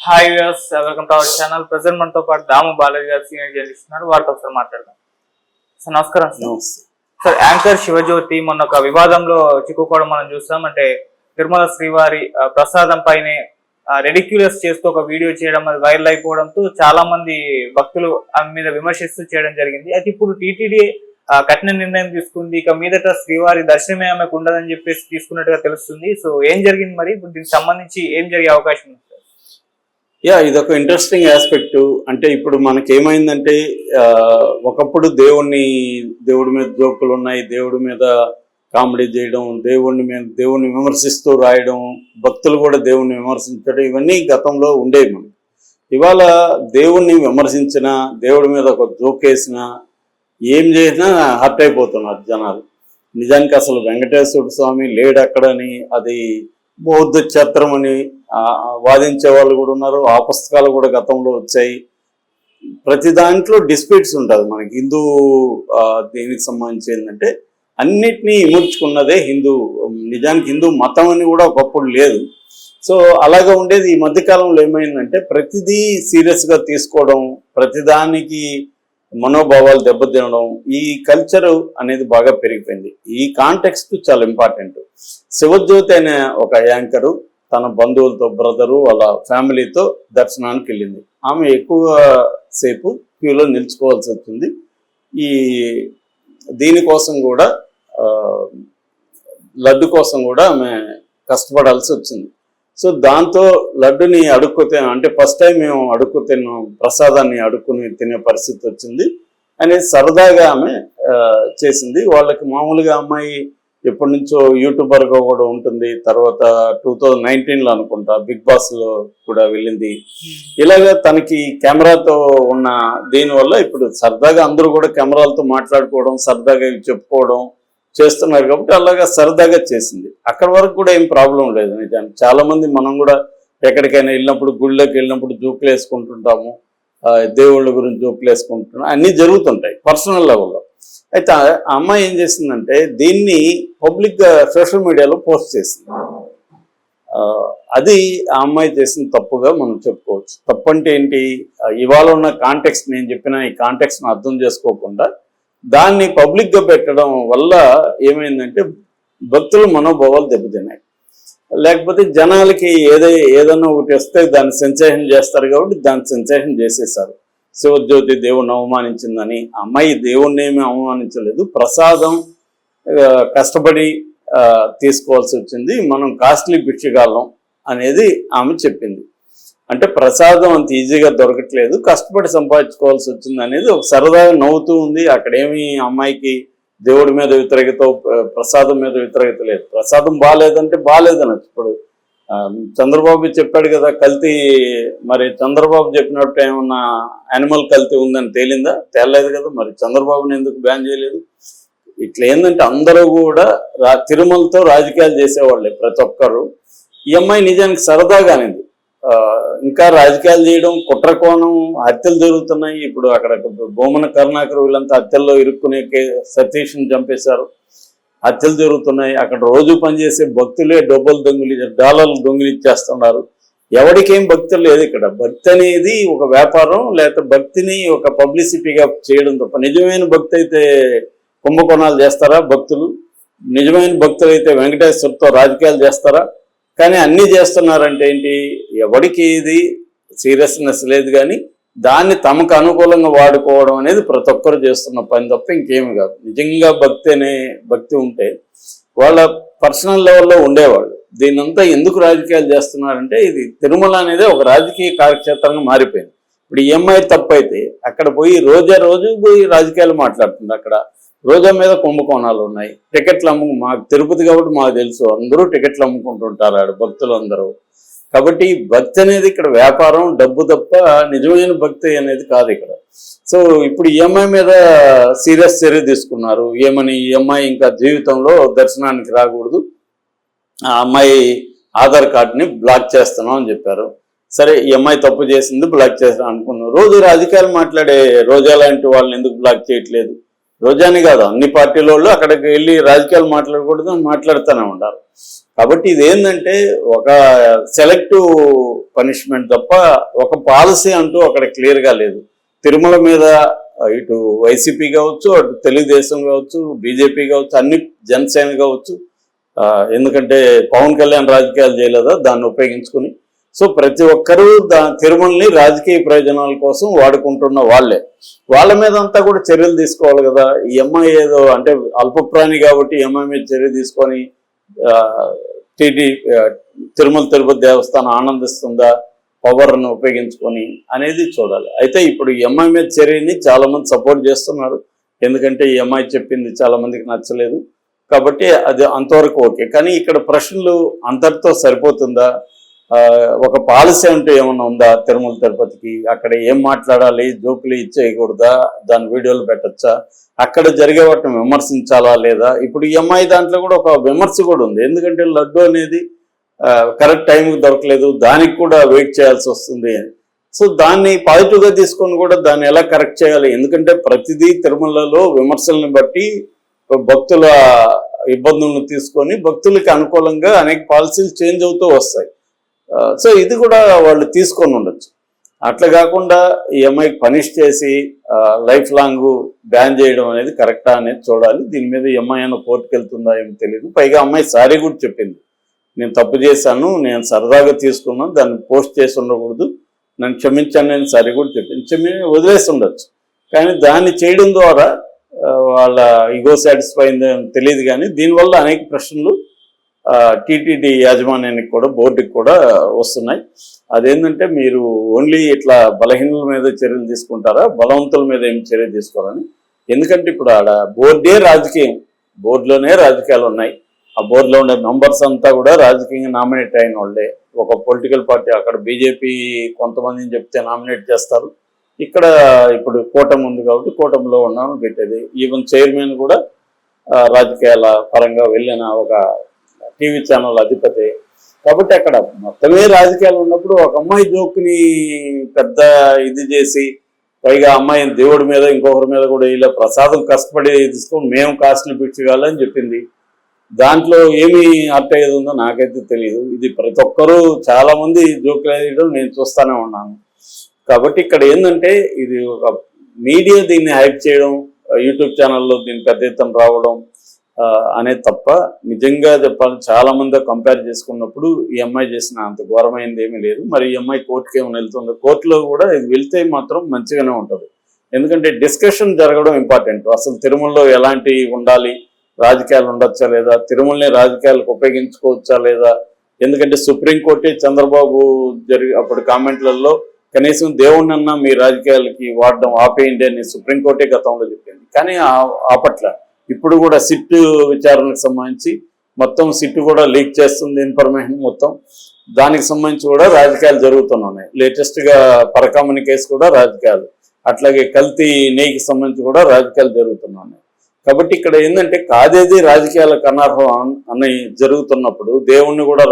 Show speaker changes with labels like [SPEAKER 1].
[SPEAKER 1] Hi views welcome to our channel present మనతో పాటు దాము బాలాజీ గారు సీనియర్ జర్నలిస్ట్ ఉన్నారు. వారితో ఒకసారి మాట్లాడదాం. సార్ నమస్కారం సార్ సార్ యాంకర్ శివజ్యోతి మొన్న ఒక వివాదంలో చిక్కుకోవడం మనం చూస్తాం అంటే తిరుమల శ్రీవారి ప్రసాదం పైనే రెడిక్యులస్ చేస్తూ ఒక వీడియో చేయడం అది వైరల్ అయిపోవడంతో చాలా మంది భక్తులు ఆమె మీద విమర్శిస్తూ చేయడం జరిగింది. అయితే ఇప్పుడు టీటీడీ కఠిన నిర్ణయం తీసుకుంది. ఇక మీదట శ్రీవారి దర్శనమే ఆమెకు ఉండదని చెప్పేసి తీసుకున్నట్టుగా తెలుస్తుంది. సో ఏం జరిగింది మరి? ఇప్పుడు దీనికి సంబంధించి ఏం జరిగే అవకాశం ఉంది?
[SPEAKER 2] యా ఇదొక ఇంట్రెస్టింగ్ ఆస్పెక్ట్ అంటే ఇప్పుడు మనకి ఏమైందంటే ఒకప్పుడు దేవుణ్ణి దేవుడి మీద జోకులు ఉన్నాయి దేవుడి మీద కామెడీ చేయడం దేవుణ్ణి మీద దేవుణ్ణి విమర్శిస్తూ రాయడం భక్తులు కూడా దేవుణ్ణి విమర్శించడం ఇవన్నీ గతంలో ఉండేవి మనకి. ఇవాళ దేవుణ్ణి విమర్శించిన దేవుడి మీద ఒక జోక్ ఏం చేసినా హర్ట్ అయిపోతున్నారు జనాలు. నిజానికి అసలు వెంకటేశ్వర స్వామి లేడు అక్కడని అది బౌద్ధ క్షేత్రం అని వాదించే వాళ్ళు కూడా ఉన్నారు. ఆ పుస్తకాలు కూడా గతంలో వచ్చాయి. ప్రతి దాంట్లో డిస్ప్యూట్స్ ఉంటుంది మనకి హిందూ దేనికి సంబంధించి ఏంటంటే అన్నిటినీ ఇముడ్చుకున్నదే హిందూ నిజానికి హిందూ మతం అని కూడా ఒకప్పుడు లేదు. సో అలాగా ఉండేది ఈ మధ్యకాలంలో ఏమైందంటే ప్రతిదీ సీరియస్గా తీసుకోవడం ప్రతిదానికి మనోభావాలు దెబ్బతినడం ఈ కల్చర్ అనేది బాగా పెరిగిపోయింది. ఈ కాంటెక్స్ట్ చాలా ఇంపార్టెంట్ శివజ్యోతి అనే ఒక యాంకరు తన బంధువులతో బ్రదరు వాళ్ళ ఫ్యామిలీతో దర్శనానికి వెళ్ళింది. ఆమె ఎక్కువ సేపు క్యూలో నిల్చుకోవాల్సి వచ్చింది. ఈ దీనికోసం కూడా లడ్డు కోసం కూడా ఆమె కష్టపడాల్సి వచ్చింది. సో దాంతో లడ్డుని అడుక్కు అంటే ఫస్ట్ టైం మేము అడుక్కు తిన్నాం ప్రసాదాన్ని అడుక్కుని తినే పరిస్థితి వచ్చింది. అనేది సరదాగా ఆమె చేసింది. వాళ్ళకి మామూలుగా అమ్మాయి ఎప్పటి నుంచో యూట్యూబర్గా కూడా ఉంటుంది. తర్వాత టూ థౌజండ్ నైన్టీన్లో అనుకుంటా బిగ్ బాస్లో కూడా వెళ్ళింది. ఇలాగా తనకి కెమెరాతో ఉన్న దీనివల్ల ఇప్పుడు సరదాగా అందరూ కూడా కెమెరాలతో మాట్లాడుకోవడం సరదాగా చెప్పుకోవడం చేస్తున్నారు కాబట్టి అలాగా సరదాగా చేసింది. అక్కడ వరకు కూడా ఏం ప్రాబ్లం లేదు నిజానికి. చాలామంది మనం కూడా ఎక్కడికైనా వెళ్ళినప్పుడు గుళ్ళకి వెళ్ళినప్పుడు జోకులు వేసుకుంటుంటాము. దేవుళ్ళ గురించి జోకులు వేసుకుంటున్నాం అన్నీ జరుగుతుంటాయి పర్సనల్ లెవెల్లో. అయితే ఆ అమ్మాయి ఏం చేసిందంటే దీన్ని పబ్లిక్గా సోషల్ మీడియాలో పోస్ట్ చేసింది. అది ఆ అమ్మాయి చేసిన తప్పుగా మనం చెప్పుకోవచ్చు. తప్పు అంటే ఏంటి? ఇవాళ ఉన్న కాంటెక్స్ట్ నేను చెప్పిన ఈ కాంటెక్స్ట్ని అర్థం చేసుకోకుండా దాన్ని పబ్లిక్గా పెట్టడం వల్ల ఏమైందంటే భక్తుల మనోభావాలు దెబ్బతిన్నాయి. లేకపోతే జనాలకి ఏదై ఏదైనా ఒకటి వస్తే దాన్ని సెన్సేషన్ చేస్తారు కాబట్టి దాన్ని సెన్సేషన్ చేసేసారు శివజ్యోతి దేవుణ్ణి అవమానించిందని అమ్మాయి దేవుణ్ణి ఏమీ అవమానించలేదు. ప్రసాదం కష్టపడి తీసుకోవాల్సి వచ్చింది. మనం కాస్ట్లీ భిక్షగాలం అనేది ఆమె చెప్పింది. అంటే ప్రసాదం అంత ఈజీగా దొరకట్లేదు. కష్టపడి సంపాదించుకోవాల్సి వచ్చింది అనేది ఒక సరదాగా నవ్వుతూ ఉంది. అక్కడేమి అమ్మాయికి దేవుడి మీద వ్యతిరేకత ప్రసాదం మీద వ్యతిరేకత లేదు. ప్రసాదం బాగాలేదంటే బాగాలేదనొచ్చు ఇప్పుడు చంద్రబాబు చెప్పాడు కదా కల్తీ మరి చంద్రబాబు చెప్పినట్టు ఏమన్నా యానిమల్ కల్తీ ఉందని తేలిందా? తేలలేదు కదా మరి చంద్రబాబుని ఎందుకు బ్యాన్ చేయలేదు? ఇట్లా ఏంటంటే అందరూ కూడా రా తిరుమలతో రాజకీయాలు చేసేవాళ్ళే ప్రతి ఒక్కరు. ఈ అమ్మాయి నిజానికి సరదాగానింది ఇంకా రాజకీయాలు చేయడం కుట్ర కోణం హత్యలు జరుగుతున్నాయి. ఇప్పుడు అక్కడ భూమన కరుణాకర్ వీళ్ళంతా హత్యల్లో ఇరుక్కునే సతీష్ని చంపేశారు. హత్యలు జరుగుతున్నాయి. అక్కడ రోజు పనిచేసే భక్తులే డబ్బులు దొంగిలి డాలర్లు దొంగిలిచ్చేస్తున్నారు ఎవరికేం భక్తి లేదు ఇక్కడ. భక్తి అనేది ఒక వ్యాపారం లేకపోతే భక్తిని ఒక పబ్లిసిటీగా చేయడం తప్ప. నిజమైన భక్తి అయితే కుంభకోణాలు చేస్తారా భక్తులు? నిజమైన భక్తులు అయితే వెంకటేశ్వరతో రాజకీయాలు చేస్తారా? కానీ అన్నీ చేస్తున్నారంటే ఏంటి? ఎవరికి ఇది సీరియస్నెస్ లేదు కానీ దాన్ని తమకు అనుకూలంగా వాడుకోవడం అనేది ప్రతి ఒక్కరు చేస్తున్న పని తప్ప ఇంకేమి కాదు. నిజంగా భక్తి అనే భక్తి ఉంటే వాళ్ళ పర్సనల్ లెవెల్లో ఉండేవాళ్ళు. దీనంతా ఎందుకు రాజకీయాలు చేస్తున్నారంటే ఇది తిరుమల అనేది ఒక రాజకీయ కార్యక్షేత్రంగా మారిపోయింది. ఇప్పుడు ఈఎంఐ తప్పైతే అక్కడ పోయి రోజా రోజు పోయి రాజకీయాలు మాట్లాడుతుంది అక్కడ. రోజా మీద కుంభకోణాలు ఉన్నాయి. టికెట్లు అమ్ము మాకు తిరుపతి కాబట్టి మాకు తెలుసు. అందరూ టికెట్లు అమ్ముకుంటుంటారు ఆడ భక్తులు అందరూ కాబట్టి భక్తి అనేది ఇక్కడ వ్యాపారం డబ్బు తప్ప నిజమైన భక్తి అనేది కాదు ఇక్కడ. సో ఇప్పుడు ఈఎంఐ మీద సీరియస్ చర్య తీసుకున్నారు. ఏమని ఈఎంఐ ఇంకా జీవితంలో దర్శనానికి రాకూడదు. ఆ అమ్మాయి ఆధార్ కార్డుని బ్లాక్ చేస్తున్నాం అని చెప్పారు. సరే ఈ అమ్మాయి తప్పు చేసింది బ్లాక్ చేస్తాం అనుకున్నాం. రోజు రాజకీయాలు మాట్లాడే రోజా లాంటి వాళ్ళని ఎందుకు బ్లాక్ చేయట్లేదు? రోజాని కాదు అన్ని పార్టీల వాళ్ళు అక్కడికి వెళ్ళి రాజకీయాలు మాట్లాడకూడదు అని మాట్లాడుతూనే ఉంటారు కాబట్టి ఇదేంటంటే ఒక సెలెక్టివ్ పనిష్మెంట్ తప్ప ఒక పాలసీ అంటూ అక్కడ క్లియర్గా లేదు. తిరుమల మీద ఇటు వైసీపీ కావచ్చు అటు తెలుగుదేశం కావచ్చు బీజేపీ కావచ్చు అన్ని జనసేన కావచ్చు ఎందుకంటే పవన్ కళ్యాణ్ రాజకీయాలు చేయలేదా? దాన్ని ఉపయోగించుకుని సో ప్రతి ఒక్కరూ దా తిరుమలని రాజకీయ ప్రయోజనాల కోసం వాడుకుంటున్న వాళ్ళే. వాళ్ళ మీద అంతా కూడా చర్యలు తీసుకోవాలి కదా. ఈ అమ్మాయి ఏదో అంటే అల్పప్రాణి కాబట్టి ఈ అమ్మాయి మీద చర్య తీసుకొని టీటీ తిరుమల తిరుపతి దేవస్థానం ఆనందిస్తుందా పవర్ను ఉపయోగించుకొని అనేది చూడాలి. అయితే ఇప్పుడు ఈ అమ్మాయి మీద చర్యని చాలామంది సపోర్ట్ చేస్తున్నారు. ఎందుకంటే ఈ అమ్మాయి చెప్పింది చాలామందికి నచ్చలేదు. కాబట్టి అది అంతవరకు ఓకే. కానీ ఇక్కడ ప్రశ్నలు అంతటితో సరిపోతుందా? ఒక పాలసీ అంటే ఏమన్నా ఉందా తిరుమల తిరుపతికి? అక్కడ ఏం మాట్లాడాలి? జోకులు ఇచ్చేయకూడదా? దాని వీడియోలు పెట్టచ్చా? అక్కడ జరిగే వాటిని విమర్శించాలా లేదా? ఇప్పుడు ఈ అమ్మాయి దాంట్లో కూడా ఒక విమర్శ కూడా ఉంది. ఎందుకంటే లడ్డు అనేది కరెక్ట్ టైంకి దొరకలేదు. దానికి కూడా వెయిట్ చేయాల్సి వస్తుంది. అని సో దాన్ని పాజిటివ్గా తీసుకొని కూడా దాన్ని ఎలా కరెక్ట్ చేయాలి? ఎందుకంటే ప్రతిదీ తిరుమలలో విమర్శలను బట్టి భక్తుల ఇబ్బందులను తీసుకొని భక్తులకి అనుకూలంగా అనేక పాలసీలు చేంజ్ అవుతూ వస్తాయి. సో ఇది కూడా వాళ్ళు తీసుకొని ఉండొచ్చు. అట్లా కాకుండా ఈ అమ్మాయికి పనిష్ చేసి లైఫ్ లాంగ్ బ్యాన్ చేయడం అనేది కరెక్టా అనేది చూడాలి. దీని మీద ఈ అమ్మాయి అయినా కోర్టుకు వెళ్తుందా ఏమో తెలియదు పైగా అమ్మాయి సారీ కూడా చెప్పింది. నేను తప్పు చేశాను నేను సరదాగా తీసుకున్నాను దాన్ని పోస్ట్ చేసి ఉండకూడదు. నన్ను క్షమించాను నేను సారీ కూడా చెప్పింది. క్షమి వదిలేసి ఉండొచ్చు. కానీ దాన్ని చేయడం ద్వారా వాళ్ళ ఇగో సాటిస్ఫై అయిందో తెలియదు కానీ దీనివల్ల అనేక ప్రశ్నలు టీటీడీ యాజమాన్యానికి కూడా బోర్డుకి కూడా వస్తున్నాయి. అదేంటంటే మీరు ఓన్లీ ఇట్లా బలహీనుల మీద చర్యలు తీసుకుంటారా? బలవంతుల మీద ఏం చర్య తీసుకోవాలని ఎందుకంటే ఇప్పుడు ఆడ బోర్డే రాజకీయం. బోర్డులోనే రాజకీయాలు ఉన్నాయి. ఆ బోర్డులో ఉండే మెంబర్స్ అంతా కూడా రాజకీయంగా నామినేట్ అయిన వాళ్ళే. ఒక పొలిటికల్ పార్టీ అక్కడ బీజేపీ కొంతమందిని చెప్తే నామినేట్ చేస్తారు. ఇక్కడ ఇప్పుడు కూటమి ఉంది కాబట్టి కూటమిలో ఉన్నామని పెట్టేది. ఈవెన్ చైర్మన్ కూడా రాజకీయాల పరంగా వెళ్ళిన ఒక టీవీ ఛానల్ అధిపతి. కాబట్టి అక్కడ మొత్తమే రాజకీయాలు ఉన్నప్పుడు ఒక అమ్మాయి జోక్ని పెద్ద ఇది చేసి పైగా అమ్మాయిని దేవుడి మీద ఇంకొకరి మీద కూడా ఇలా ప్రసాదం కష్టపడి తీసుకొని మేము కాస్ట్లు పిచ్చుకోవాలని చెప్పింది. దాంట్లో ఏమి అర్థ ఏది ఉందో నాకైతే తెలియదు ఇది ప్రతి ఒక్కరూ చాలామంది జోకులు వేయడం నేను చూస్తానే ఉన్నాను. కాబట్టి ఇక్కడ ఏంటంటే ఇది ఒక మీడియా దీన్ని హైప్ చేయడం యూట్యూబ్ ఛానల్లో దీన్ని పెద్ద ఎత్తున రావడం అనే అనేది తప్ప నిజంగా చెప్పాలి చాలా మంది కంపేర్ చేసుకున్నప్పుడు ఈ అమ్మాయి చేసిన అంత ఘోరమైనది ఏమీ లేదు. మరి ఈ అమ్మాయి కోర్టుకి ఏమైనా వెళ్తుంది? కోర్టులో కూడా ఇది వెళ్తే మాత్రం మంచిగానే ఉంటుంది. ఎందుకంటే డిస్కషన్ జరగడం ఇంపార్టెంట్ అసలు తిరుమలలో ఎలాంటి ఉండాలి? రాజకీయాలు ఉండొచ్చా లేదా? తిరుమలని రాజకీయాలకు ఉపయోగించుకోవచ్చా లేదా? ఎందుకంటే సుప్రీంకోర్టే చంద్రబాబు జరిగి అప్పుడు కామెంట్లలో కనీసం దేవుణ్ణన్నా మీ రాజకీయాలకి వాడడం ఆపేయండి అని సుప్రీంకోర్టే గతంలో చెప్పింది. కానీ ఆ- ఆపట్ల ఇప్పుడు కూడా సిట్ విచారణకు సంబంధించి మొత్తం సిట్ కూడా లీక్ చేస్తుంది ఇన్ఫర్మేషన్ మొత్తం. దానికి సంబంధించి కూడా రాజకీయాలు జరుగుతున్నాయి. లేటెస్ట్గా పరకామణి కేసు కూడా రాజకీయాలు. అట్లాగే కల్తీ నెయ్యికి సంబంధించి కూడా రాజకీయాలు జరుగుతున్నాయి. కాబట్టి ఇక్కడ ఏంటంటే కాదేది రాజకీయాలకు అనర్హం అని జరుగుతున్నప్పుడు దేవుణ్ణి కూడా